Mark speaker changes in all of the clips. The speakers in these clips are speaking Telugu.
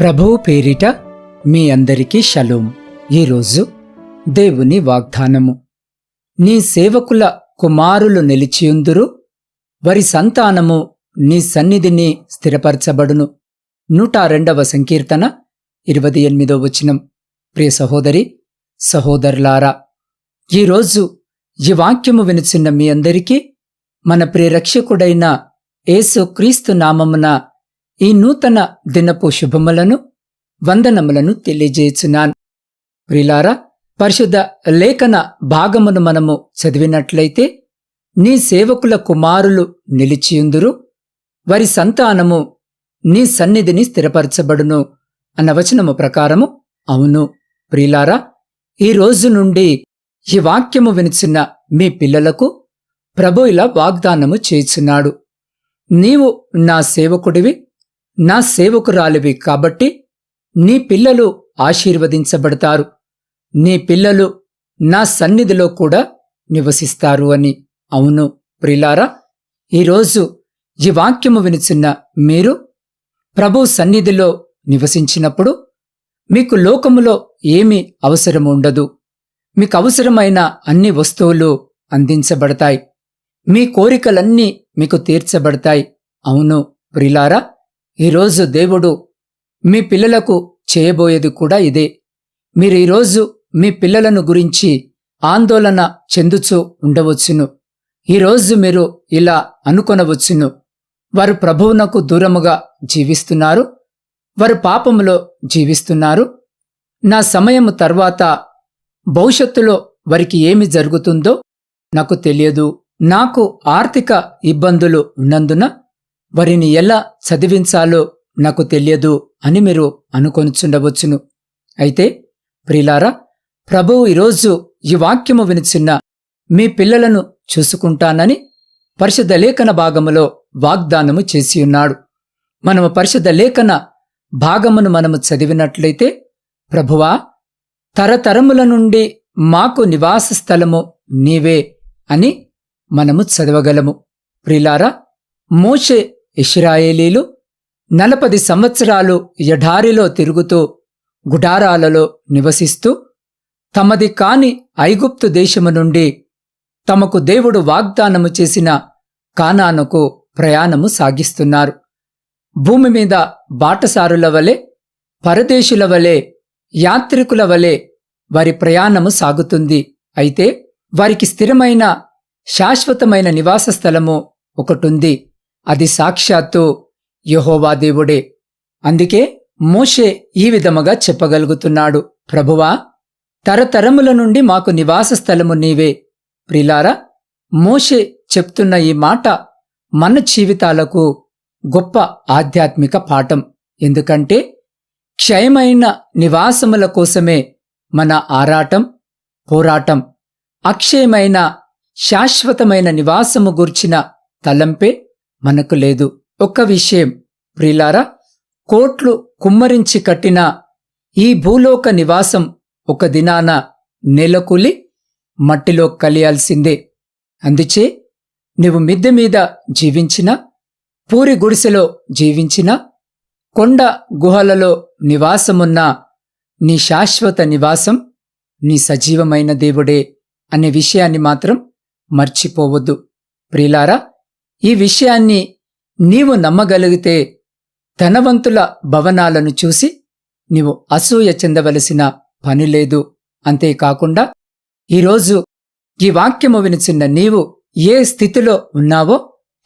Speaker 1: ప్రభువు పేరిట మీ అందరికీ షలోం. ఈరోజు దేవుని వాగ్దానము. నీ సేవకుల కుమారులు నిలిచియుందురు. వరి సంతానము నీ సన్నిధిని స్థిరపరచబడును. నూట రెండవ సంకీర్తన ఇరవై ఎనిమిదో వచనం. ప్రియ సహోదరి సహోదరులారా ఈరోజు ఈ వాక్యము వినుచున్న మీ అందరికీ మన ప్రియరక్షకుడైన ఏసు క్రీస్తు నామమున ఈ నూతన దినపు శుభములను వందనములను తెలియజేయుచున్నాను. ప్రిలారా పరిశుద్ధ లేఖన భాగమును మనము చదివినట్లయితే నీ సేవకుల కుమారులు నిలిచియుందురు వారి సంతానము నీ సన్నిధిని స్థిరపరచబడును అన్న వచనము ప్రకారము అవును. ప్రిలారా ఈ రోజు నుండి ఈ వాక్యము వినిచిన మీ పిల్లలకు ప్రభు ఇలా వాగ్దానము చేయుచున్నాడు. నీవు నా సేవకుడివి నా సేవకురాలివి కాబట్టి నీ పిల్లలు ఆశీర్వదించబడతారు. నీ పిల్లలు నా సన్నిధిలో కూడా నివసిస్తారు అని. అవును ప్రిలారా ఈరోజు ఈ వాక్యము వినిచున్న మీరు ప్రభు సన్నిధిలో నివసించినప్పుడు మీకు లోకములో ఏమీ అవసరం ఉండదు. మీకు అవసరమైన అన్ని వస్తువులు అందించబడతాయి. మీ కోరికలన్నీ మీకు తీర్చబడతాయి. అవును ప్రిలారా ఈరోజు దేవుడు మీ పిల్లలకు చేయబోయేది కూడా ఇదే. మీరు ఈరోజు మీ పిల్లలను గురించి ఆందోళన చెందుచూ ఉండవచ్చును. ఈరోజు మీరు ఇలా అనుకొనవచ్చును. వారు ప్రభువునకు దూరముగా జీవిస్తున్నారు. వారు పాపములో జీవిస్తున్నారు. నా సమయము తర్వాత భవిష్యత్తులో వారికి ఏమి జరుగుతుందో నాకు తెలియదు. నాకు ఆర్థిక ఇబ్బందులు ఉన్నందున వారిని ఎలా చదివించాలో నాకు తెలియదు అని మీరు అనుకొనిచుండవచ్చును. అయితే ప్రిలారా ప్రభువు ఈరోజు ఈ వాక్యము వినిచిన్న మీ పిల్లలను చూసుకుంటానని పరిశుద్ధ లేఖన భాగములో వాగ్దానము చేసి ఉన్నాడు. మనము పరిశుద్ధ లేఖన భాగమును మనము చదివినట్లయితే ప్రభువా తరతరముల నుండి మాకు నివాస స్థలము నీవే అని మనము చదవగలము. ప్రిలారా మోషే ఇష్రాయేలీలు నలపది సంవత్సరాలు ఎడారిలో తిరుగుతూ గుడారాలలో నివసిస్తూ తమది కాని ఐగుప్తు దేశము నుండి తమకు దేవుడు వాగ్దానము చేసిన కానానుకు ప్రయాణము సాగిస్తున్నారు. భూమి మీద బాటసారుల వలె పరదేశుల వలె యాత్రికుల వలె వారి ప్రయాణము సాగుతుంది. అయితే వారికి స్థిరమైన శాశ్వతమైన నివాస స్థలము ఒకటుంది. అది సాక్షాత్తు యహోవా దేవుడే. అందుకే మోషే ఈ విధముగా చెప్పగలుగుతున్నాడు. ప్రభువా తరతరముల నుండి మాకు నివాస స్థలము నీవే. ప్రిలారా మోషే చెప్తున్న ఈ మాట మన జీవితాలకు గొప్ప ఆధ్యాత్మిక పాఠం. ఎందుకంటే క్షయమైన నివాసముల కోసమే మన ఆరాటం పోరాటం అక్షయమైన శాశ్వతమైన నివాసము గూర్చిన తలంపే మనకు లేదు. ఒక్క విషయం ప్రిలారా కోట్లు కుమ్మరించి కట్టిన ఈ భూలోక నివాసం ఒక దినాన నెలకొలి మట్టిలో కలియాల్సిందే. అందుచే నువ్వు మిద్దె మీద జీవించినా పూరి గుడిసెలో జీవించినా కొండ గుహలలో నివాసమున్న నీ శాశ్వత నివాసం నీ సజీవమైన దేవుడే అనే విషయాన్ని మాత్రం మర్చిపోవద్దు. ప్రిలారా ఈ విషయాన్ని నీవు నమ్మగలిగితే ధనవంతుల భవనాలను చూసి నీవు అసూయ చెందవలసిన పనిలేదు అంతేకాకుండా ఈరోజు ఈ వాక్యము వినిచిన్న నీవు ఏ స్థితిలో ఉన్నావో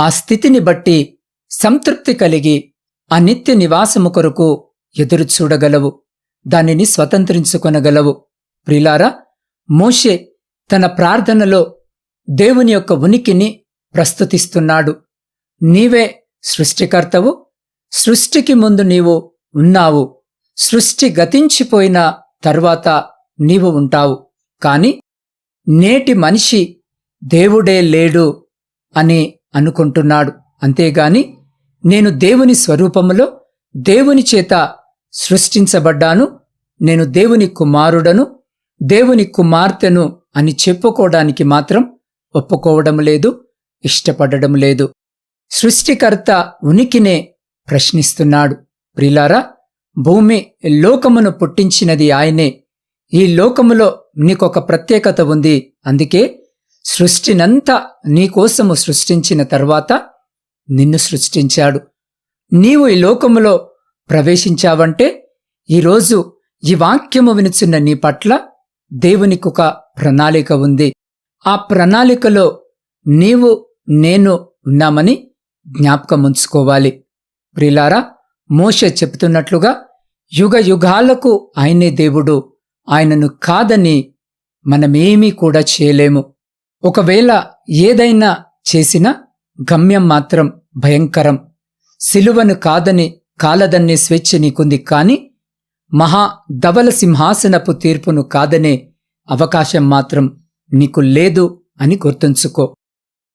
Speaker 1: ఆ స్థితిని బట్టి సంతృప్తి కలిగి ఆ నిత్య నివాసము కొరకు ఎదురు చూడగలవు. దానిని స్వతంత్రించుకొనగలవు. ప్రిలారా మోషే తన ప్రార్థనలో దేవుని యొక్క ఉనికిని ప్రస్తుతిస్తున్నాడు. నీవే సృష్టికర్తవు. సృష్టికి ముందు నీవు ఉన్నావు. సృష్టి గతించిపోయిన తర్వాత నీవు ఉంటావు. కాని నేటి మనిషి దేవుడే లేడు అని అనుకుంటున్నాడు. అంతేగాని నేను దేవుని స్వరూపములో దేవుని చేత సృష్టించబడ్డాను. నేను దేవుని కుమారుడను దేవుని కుమార్తెను అని చెప్పుకోవడానికి మాత్రం ఒప్పుకోవడం లేదు. ఇష్టపడడం లేదు. సృష్టికర్త ఉనికినే ప్రశ్నిస్తున్నాడు. ప్రిలారా భూమి లోకమును పుట్టించినది ఆయనే. ఈ లోకములో నీకొక ప్రత్యేకత ఉంది. అందుకే సృష్టినంతా నీకోసము సృష్టించిన తర్వాత నిన్ను సృష్టించాడు. నీవు ఈ లోకములో ప్రవేశించావంటే ఈరోజు ఈ వాక్యము వినుచున్న నీ పట్ల దేవునికొక ప్రణాళిక ఉంది. ఆ ప్రణాళికలో నీవు నేను ఉన్నామని జ్ఞాపకం ఉంచుకోవాలి. ప్రిలారా మోష చెప్తున్నట్లుగా యుగ యుగాలకు ఆయనే దేవుడు. ఆయనను కాదని మనమేమీ కూడా చేయలేము. ఒకవేళ ఏదైనా చేసినా గమ్యం మాత్రం భయంకరం. సిలువను కాదని కాలదన్నే స్వేచ్ఛ నీకుంది కాని మహా ధవల సింహాసనపు తీర్పును కాదనే అవకాశం మాత్రం నీకు లేదు అని గుర్తుంచుకో.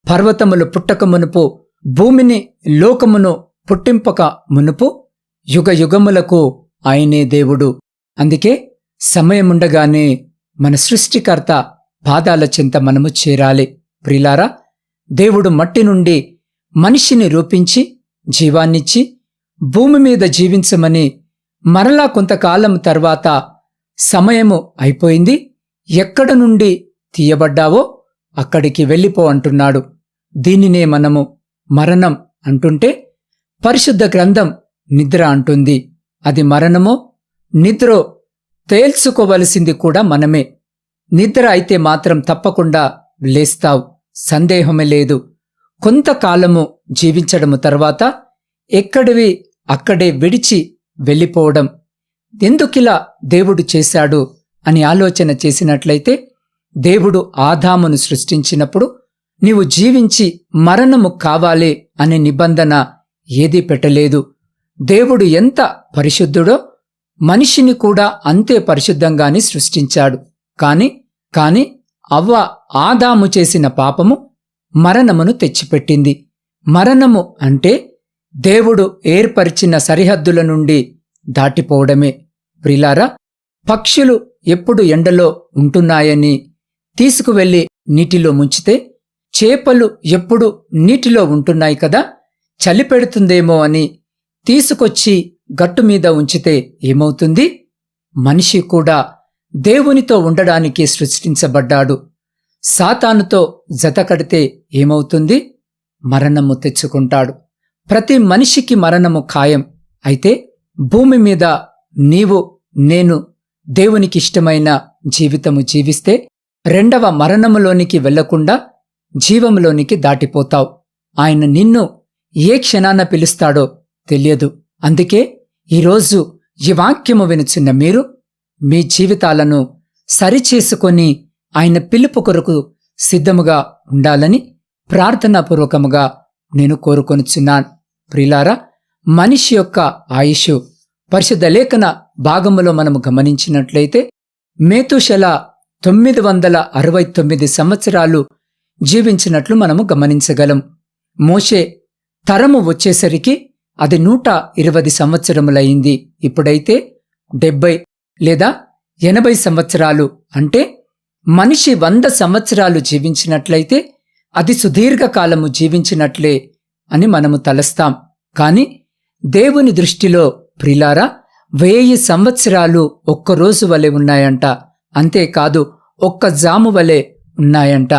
Speaker 1: పర్వతములు పుట్టక మునుపు భూమిని లోకమును పుట్టింపక మునుపు యుగ యుగములకు ఆయనే దేవుడు. అందుకే సమయముండగానే మన సృష్టికర్త పాదాల చింత మనము చేరాలి. ప్రిలారా దేవుడు మట్టి నుండి మనిషిని రూపించి జీవాన్నిచ్చి భూమి మీద జీవించమని మరలా కొంతకాలం తర్వాత సమయము అయిపోయింది. ఎక్కడ నుండి తీయబడ్డావో అక్కడికి వెళ్ళిపో అంటున్నాడు. దీనినే మనము మరణం అంటుంటే పరిశుద్ధ గ్రంథం నిద్ర అంటుంది. అది మరణమో నిద్రో తేల్చుకోవలసింది కూడా మనమే. నిద్ర అయితే మాత్రం తప్పకుండా లేస్తావు. సందేహమే లేదు. కొంతకాలము జీవించడము తర్వాత ఎక్కడివి అక్కడే విడిచి వెళ్ళిపోవడం. ఎందుకిలా దేవుడు చేశాడు అని ఆలోచన చేసినట్లయితే దేవుడు ఆదామును సృష్టించినప్పుడు నీవు జీవించి మరణము కావాలి అనే నిబంధన ఏదీ పెట్టలేదు. దేవుడు ఎంత పరిశుద్ధుడో మనిషిని కూడా అంతే పరిశుద్ధంగానే సృష్టించాడు. కాని కాని అవ్వ ఆదాము చేసిన పాపము మరణమును తెచ్చిపెట్టింది. మరణము అంటే దేవుడు ఏర్పరిచిన సరిహద్దుల నుండి దాటిపోవడమే. ప్రిలారా పక్షులు ఎప్పుడు ఎండలో ఉంటున్నాయని తీసుకువెళ్ళి నీటిలో ముంచితే చేపలు ఎప్పుడు నీటిలో ఉంటున్నాయి కదా? చలి పెడుతుందేమో అని తీసుకొచ్చి గట్టు మీద ఉంచితే ఏమవుతుంది? మనిషి కూడా దేవునితో ఉండడానికి సృష్టించబడ్డాడు. సాతానుతో జతకడితే ఏమవుతుంది? మరణము తెచ్చుకుంటాడు. ప్రతి మనిషికి మరణము ఖాయం. అయితే భూమి మీద నీవు నేను దేవునికి ఇష్టమైన జీవితము జీవిస్తే రెండవ మరణములోనికి వెళ్ళకుండా జీవంలోనికి దాటిపోతావు. ఆయన నిన్ను ఏ క్షణాన పిలుస్తాడో తెలియదు. అందుకే ఈరోజు ఈ వాక్యము వినుచున్న మీరు మీ జీవితాలను సరిచేసుకొని ఆయన పిలుపు కొరకు సిద్ధముగా ఉండాలని ప్రార్థనాపూర్వకముగా నేను కోరుకొనుచున్నాను. ప్రిలారా మనిషి యొక్క ఆయుష్ పరిశుద్ధ లేఖన భాగములో మనము గమనించినట్లయితే మేతుశల తొమ్మిది వందల అరవై తొమ్మిది సంవత్సరాలు జీవించినట్లు మనము గమనించగలం. మోషే తరము వచ్చేసరికి అది నూట ఇరవై సంవత్సరములయింది ఇప్పుడైతే డెబ్బై లేదా ఎనభై సంవత్సరాలు. అంటే మనిషి వంద సంవత్సరాలు జీవించినట్లయితే అది సుదీర్ఘకాలము జీవించినట్లే అని మనము తలస్తాం. కాని దేవుని దృష్టిలో ప్రిలారా వెయ్యి సంవత్సరాలు ఒక్కరోజు వలె ఉన్నాయంట. అంతేకాదు ఒక్క జాము వలె ఉన్నాయంట.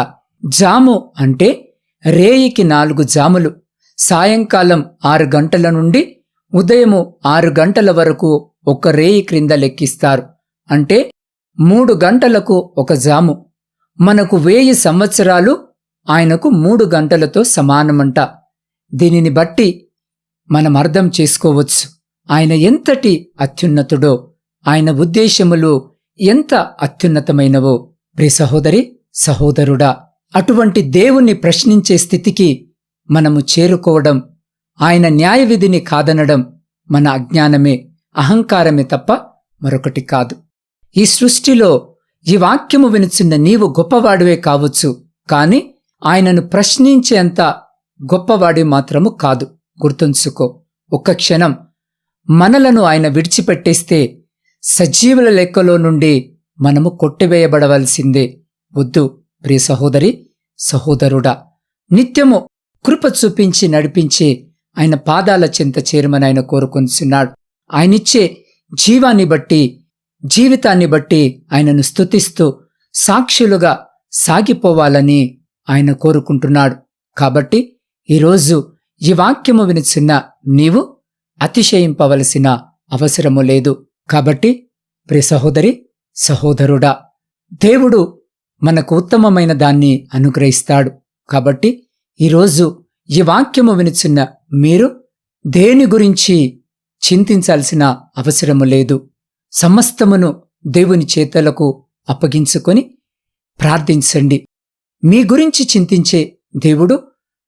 Speaker 1: జాము అంటే రేయికి నాలుగు జాములు. సాయంకాలం ఆరు గంటల నుండి ఉదయము ఆరు గంటల వరకు ఒక రేయి క్రింద లెక్కిస్తారు. అంటే మూడు గంటలకు ఒక జాము. మనకు వేయి సంవత్సరాలు ఆయనకు మూడు గంటలతో సమానమంట. దీనిని బట్టి మనం అర్థం చేసుకోవచ్చు. ఆయన ఎంతటి అత్యున్నతుడో ఆయన ఉద్దేశములు ఎంత అత్యున్నతమైనవో. ప్రి సహోదరి సహోదరుడా అటువంటి దేవుణ్ణి ప్రశ్నించే స్థితికి మనము చేరుకోవడం ఆయన న్యాయవిధిని కాదనడం మన అజ్ఞానమే అహంకారమే తప్ప మరొకటి కాదు. ఈ సృష్టిలో ఈ వాక్యము వినుచున్న నీవు గొప్పవాడివే కావచ్చు కాని ఆయనను ప్రశ్నించేంత గొప్పవాడి మాత్రము కాదు. గుర్తుంచుకో ఒక్క క్షణం మనలను ఆయన విడిచిపెట్టేస్తే సజీవుల లెక్కలో నుండి మనము కొట్టివేయబడవలసిందే. వద్దు ప్రియ సహోదరి సహోదరుడా నిత్యము కృప చూపించి నడిపించి ఆయన పాదాల చింత చేరమని ఆయన కోరుకొనిచున్నాడు. ఆయనిచ్చే జీవాన్ని బట్టి జీవితాన్ని బట్టి ఆయనను స్తుతిస్తూ సాక్షులుగా సాగిపోవాలని ఆయన కోరుకుంటున్నాడు. కాబట్టి ఈరోజు ఈ వాక్యము వినిచిన్న నీవు అతిశయింపవలసిన అవసరము లేదు. కాబట్టి ప్రియ సహోదరి సహోదరుడా దేవుడు మనకు ఉత్తమమైన దాన్ని అనుగ్రహిస్తాడు. కాబట్టి ఈరోజు ఈ వాక్యము వినిచున్న మీరు దేని గురించి చింతించాల్సిన అవసరము లేదు. సమస్తమును దేవుని చేతలకు అప్పగించుకొని ప్రార్థించండి. మీ గురించి చింతించే దేవుడు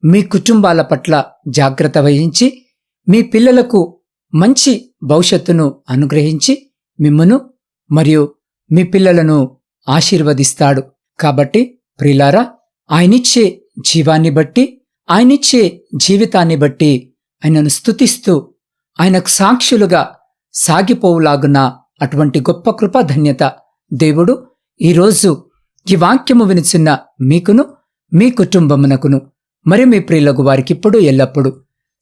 Speaker 1: మీ కుటుంబాల పట్ల జాగ్రత్త వహించి మీ పిల్లలకు మంచి భవిష్యత్తును అనుగ్రహించి మిమ్మను మరియు మీ పిల్లలను ఆశీర్వదిస్తాడు. కాబట్టి ప్రిలారా ఆయనిచ్చే జీవాన్ని బట్టి ఆయనిచ్చే జీవితాన్ని బట్టి ఆయనను స్తుతిస్తూ ఆయనకు సాక్షులుగా సాగిపోవులాగున్న అటువంటి గొప్ప కృప ధన్యత దేవుడు ఈరోజు ఈ వాక్యము వినిచిన్న మీకును మీ కుటుంబమునకును మరి మీ ప్రియులకు వారికిప్పుడు ఎల్లప్పుడు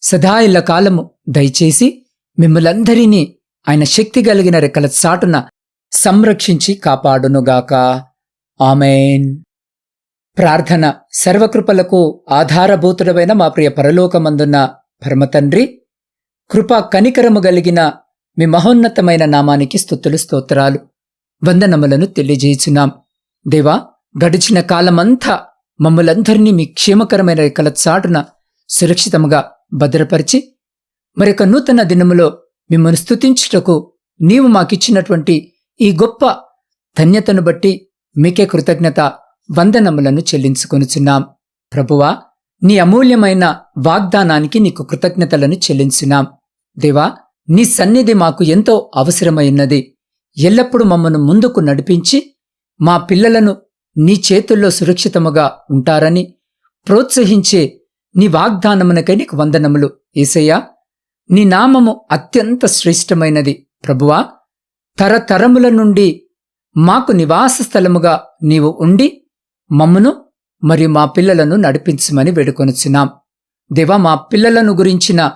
Speaker 1: సదా ఇళ్ళ కాలము దయచేసి మిమ్మలందరినీ ఆయన శక్తి కలిగిన రెక్కల చాటున సంరక్షించి కాపాడునుగాక. ఆమెన్. ప్రార్థన సర్వకృపలకు ఆధారభూతుడమైన మా ప్రియ పరలోకమందున్న పరమతండ్రి కృపా కనికరము గలిగిన మీ మహోన్నతమైన నామానికి స్తుతులు స్తోత్రాలు. వందనములను తెలియజేయుచున్నాం. దేవా గడిచిన కాలమంతా మమ్మలందరినీ మీ క్షేమకరమైన రెక్కల చాటున సురక్షితముగా భద్రపరిచి మరొక నూతన దినములో మిమ్మల్ని స్తుతించుటకు నీవు మాకిచ్చినటువంటి ఈ గొప్ప ధన్యతను బట్టి మీకే కృతజ్ఞత వందనములను చెల్లించుకొనుచున్నాం. ప్రభువా నీ అమూల్యమైన వాగ్దానానికి నీకు కృతజ్ఞతలను చెల్లించున్నాం. దేవా నీ సన్నిధి మాకు ఎంతో అవసరమైనది. ఎల్లప్పుడూ మమ్మను ముందుకు నడిపించి మా పిల్లలను నీ చేతుల్లో సురక్షితముగా ఉంటారని ప్రోత్సహించే నీ వాగ్దానమునకై నీకు వందనములు. ఏసయ్యా నీ నామము అత్యంత శ్రేష్టమైనది. ప్రభువా తరతరముల నుండి మాకు నివాస స్థలముగా నీవు ఉండి మమ్మను మరియు మా పిల్లలను నడిపించమని వేడుకొనుచున్నాం. దేవా మా పిల్లలను గురించిన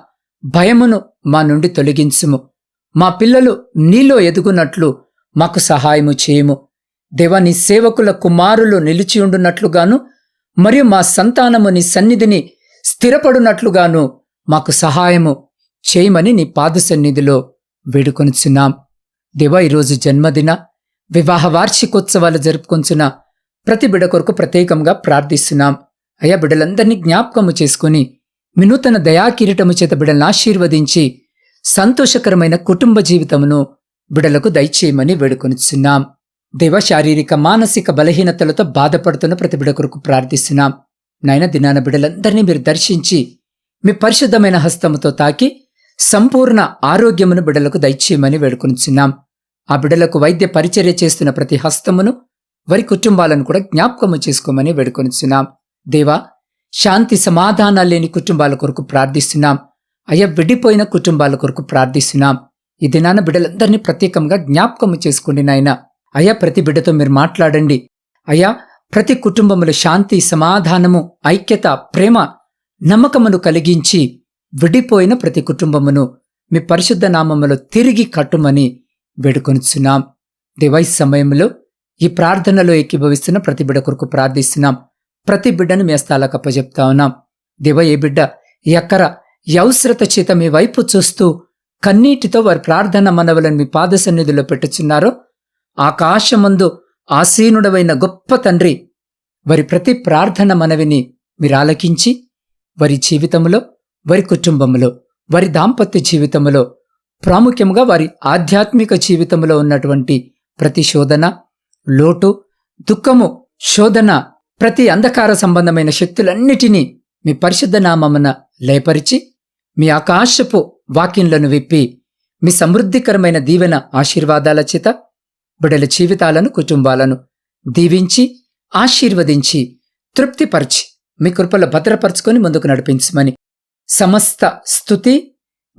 Speaker 1: భయమును మా నుండి తొలగించుము. మా పిల్లలు నీలో ఎదుగునట్లు మాకు సహాయము చేయము. దేవ నీ సేవకుల కుమారులు నిలిచియుండునట్లుగాను మరియు మా సంతానము నీ సన్నిధిని స్థిరపడునట్లుగాను మాకు సహాయము చేయమని నీ పాద సన్నిధిలో వేడుకొనుచున్నాం. దేవ ఈరోజు జన్మదిన వివాహ వార్షికోత్సవాలు జరుపుకొంచున్న ప్రతి బిడ కొరకు ప్రత్యేకంగా ప్రార్థిస్తున్నాం. అయా బిడ్డలందరినీ జ్ఞాపకము చేసుకుని వినూతన దయాకిరీటము చేత బిడల్ని ఆశీర్వదించి సంతోషకరమైన కుటుంబ జీవితమును బిడలకు దయచేయమని వేడుకొనిచున్నాం. దేవ శారీరక మానసిక బలహీనతలతో బాధపడుతున్న ప్రతి బిడ కొరకు ప్రార్థిస్తున్నాం. నాయన దినాన బిడలందరినీ మీరు దర్శించి మీ పరిశుద్ధమైన హస్తముతో తాకి సంపూర్ణ ఆరోగ్యమును బిడలకు దయచేయమని వేడుకొనిచున్నాం. ఆ బిడలకు వైద్య పరిచర్య చేస్తున్న ప్రతి హస్తమును వారి కుటుంబాలను కూడా జ్ఞాపకము చేసుకోమని వేడుకొనిచున్నాం. దేవా శాంతి సమాధానాలు లేని కుటుంబాల కొరకు ప్రార్థిస్తున్నాం. అయ్యా విడిపోయిన కుటుంబాల కొరకు ప్రార్థిస్తున్నాం. ఈ దినాన బిడ్డలందరినీ ప్రత్యేకంగా జ్ఞాపకము చేసుకోండి నాయన. అయ్యా ప్రతి బిడ్డతో మీరు మాట్లాడండి. అయ్యా ప్రతి కుటుంబములో శాంతి సమాధానము ఐక్యత ప్రేమ నమ్మకమును కలిగించి విడిపోయిన ప్రతి కుటుంబమును మీ పరిశుద్ధ నామములో తిరిగి కట్టుమని వేడుకొనిచున్నాం. దివై సమయంలో ఈ ప్రార్థనలో ఏకీభవిస్తున్న ప్రతి బిడ్డ కొరకు ప్రార్థిస్తున్నాం. ప్రతి బిడ్డను మీ స్థాలకు ఉన్నాం. దివ ఏ బిడ్డ ఎక్కర ఈ చేత మీ వైపు చూస్తూ కన్నీటితో వారి ప్రార్థన మనవలను మీ పాద సన్నిధిలో పెట్టుచున్నారో ఆకాశమందు ఆసీనుడవైన గొప్ప తండ్రి వారి ప్రతి ప్రార్థన మనవిని మీరు ఆలకించి వారి జీవితంలో వారి కుటుంబంలో వారి దాంపత్య జీవితంలో ప్రాముఖ్యంగా వారి ఆధ్యాత్మిక జీవితంలో ఉన్నటువంటి ప్రతి శోధన లోటు దుఃఖము శోధన ప్రతి అంధకార సంబంధమైన శక్తులన్నిటినీ మీ పరిశుద్ధ నామమున లేపరిచి మీ ఆకాశపు వాక్యంలను విప్పి మీ సమృద్ధికరమైన దీవెన ఆశీర్వాదాల చేత బిడల జీవితాలను కుటుంబాలను దీవించి ఆశీర్వదించి తృప్తిపరిచి మీ కృపలో భద్రపరచుకొని ముందుకు నడిపించమని సమస్త స్థుతి